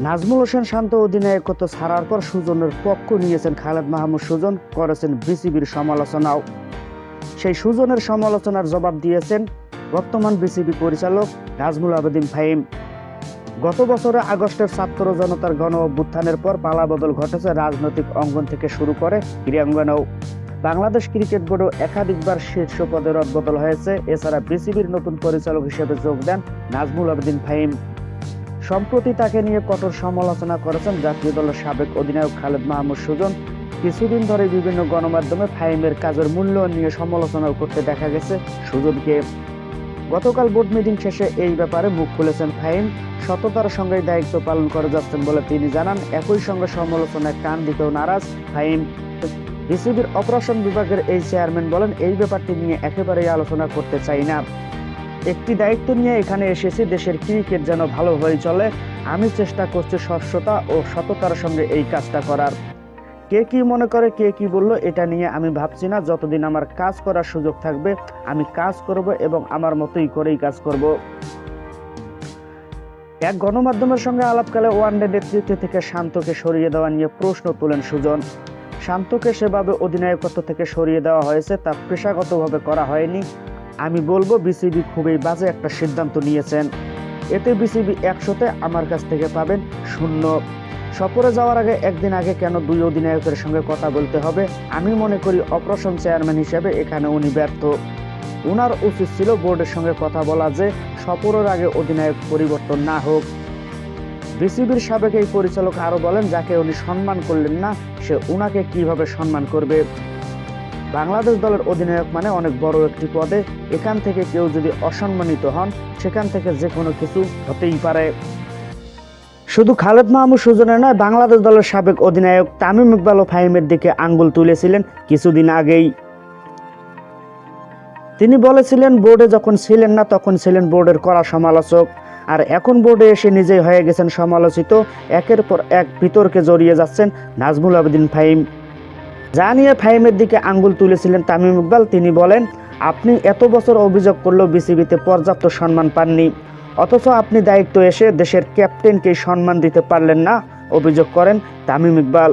নাজমুল হোসেন শান্ত অধিনায়কত্ব ছাড়ার পর সুজনের পক্ষ নিয়েছেন খালেদ মাহমুদ। সুজন করেছেন বিসিবির সমালোচনাও। সেই সুজনের সমালোচনার জবাব দিয়েছেন বর্তমান বিসিবি পরিচালক নাজমুল আবেদিন ফাহিম। গত বছরে আগস্টের ছাত্র জনতার গণ অভ্যুত্থানের পর পালাবদল ঘটেছে রাজনৈতিক অঙ্গন থেকে শুরু করে ক্রীড়াঙ্গনেও। বাংলাদেশ ক্রিকেট বোর্ডও একাধিকবার শীর্ষ পদে রদবদল হয়েছে। এছাড়া বিসিবির নতুন পরিচালক হিসেবে যোগ দেন নাজমুল আবেদিন ফাহিম। সম্প্রতি তাকে নিয়ে কঠোর সমালোচনা করেছেন জাতীয় দলের সাবেক অধিনায়ক খালেদ মাহমুদ সুজন। কিছুদিন ধরে বিভিন্ন গণমাধ্যমে ফাহিমের কাজের মূল্যায়ন নিয়ে সমালোচনা করতে দেখা গেছে সুজনকে। গতকাল বোর্ড মিটিং শেষে এই ব্যাপারে মুখ খুলেছেন ফাহিম। সততার সঙ্গে দায়িত্ব পালন করে যাচ্ছেন বলে তিনি জানান। একই সঙ্গে সমালোচনায় কান দিতেও নারাজ ফাহিম। বিসিবির অপারেশন বিভাগের এই চেয়ারম্যান বলেন, এই ব্যাপারটি নিয়ে একেবারেই আলোচনা করতে চাই না। একটি দায়িত্ব নিয়ে এখানে এসেছি, দেশের ক্রিকেট যেন ভালোভাবে চলে। আমি চেষ্টা করছি স্বচ্ছতা ও সততার সঙ্গে এই কাজটা করার। কে কি মনে করে, কে কি বলল, এটা নিয়ে আমি ভাবছি না। যতদিন আমার কাজ করার সুযোগ থাকবে, আমি কাজ করব এবং আমার মতোই করেই কাজ করব। এক গণমাধ্যমের সঙ্গে আলাপকালে ওয়ানডে নেতৃত্ব থেকে শান্তকে সরিয়ে দেওয়া নিয়ে প্রশ্ন তোলেন সুজন। শান্তকে সেভাবে অধিনায়কত্ব থেকে সরিয়ে দেওয়া হয়েছে, তা পেশাগতভাবে করা হয়নি। আমি বলব বিসিবি খুবই বাজে একটা সিদ্ধান্ত নিয়েছেন। এতে বিসিবি একশোতে আমার কাছ থেকে পাবেন শূন্য। সফরে যাওয়ার আগে একদিন আগে কেন দুই অধিনায়কের সঙ্গে কথা বলতে হবে? আমি মনে করি অপারেশন চেয়ারম্যান হিসেবে এখানে উনি ব্যর্থ। ওনার উচিত ছিল বোর্ডের সঙ্গে কথা বলা যে সফরের আগে অধিনায়ক পরিবর্তন না হোক। বিসিবির সাবেক এই পরিচালক আরও বলেন, যাকে উনি সম্মান করলেন না, সে উনাকে কীভাবে সম্মান করবে? বাংলাদেশ দলের অধিনায়ক মানে অনেক বড় একটি পদে এখান থেকে কেউ যদি অসম্মানিত হন, সেখান থেকে যে কোনো কিছু হতেই পারে। শুধু খালেদ মাহমুদ সুজনের নয়, বাংলাদেশ দলের সাবেক অধিনায়ক তামিম ইকবাল ও ফাহিমের দিকে আঙ্গুল তুলেছিলেন কিছুদিন আগেই। তিনি বলেছিলেন, বোর্ডে যখন ছিলেন না, তখন ছিলেন বোর্ডের কড়া সমালোচক। আর এখন বোর্ডে এসে নিজেই হয়ে গেছেন সমালোচিত। একের পর এক বিতর্কে জড়িয়ে যাচ্ছেন নাজমুল আবেদিন ফাহিম। যা নিয়ে ফাহিমের দিকে আঙ্গুল তুলেছিলেন তামিম ইকবাল। তিনি বলেন, আপনি এত বছর অভিযোগ করলেও বিসিবিতে পর্যাপ্ত সম্মান পাননি। অথচ আপনি দায়িত্ব এসে দেশের ক্যাপ্টেনকে সম্মান দিতে পারলেন না, অভিযোগ করেন তামিম ইকবাল।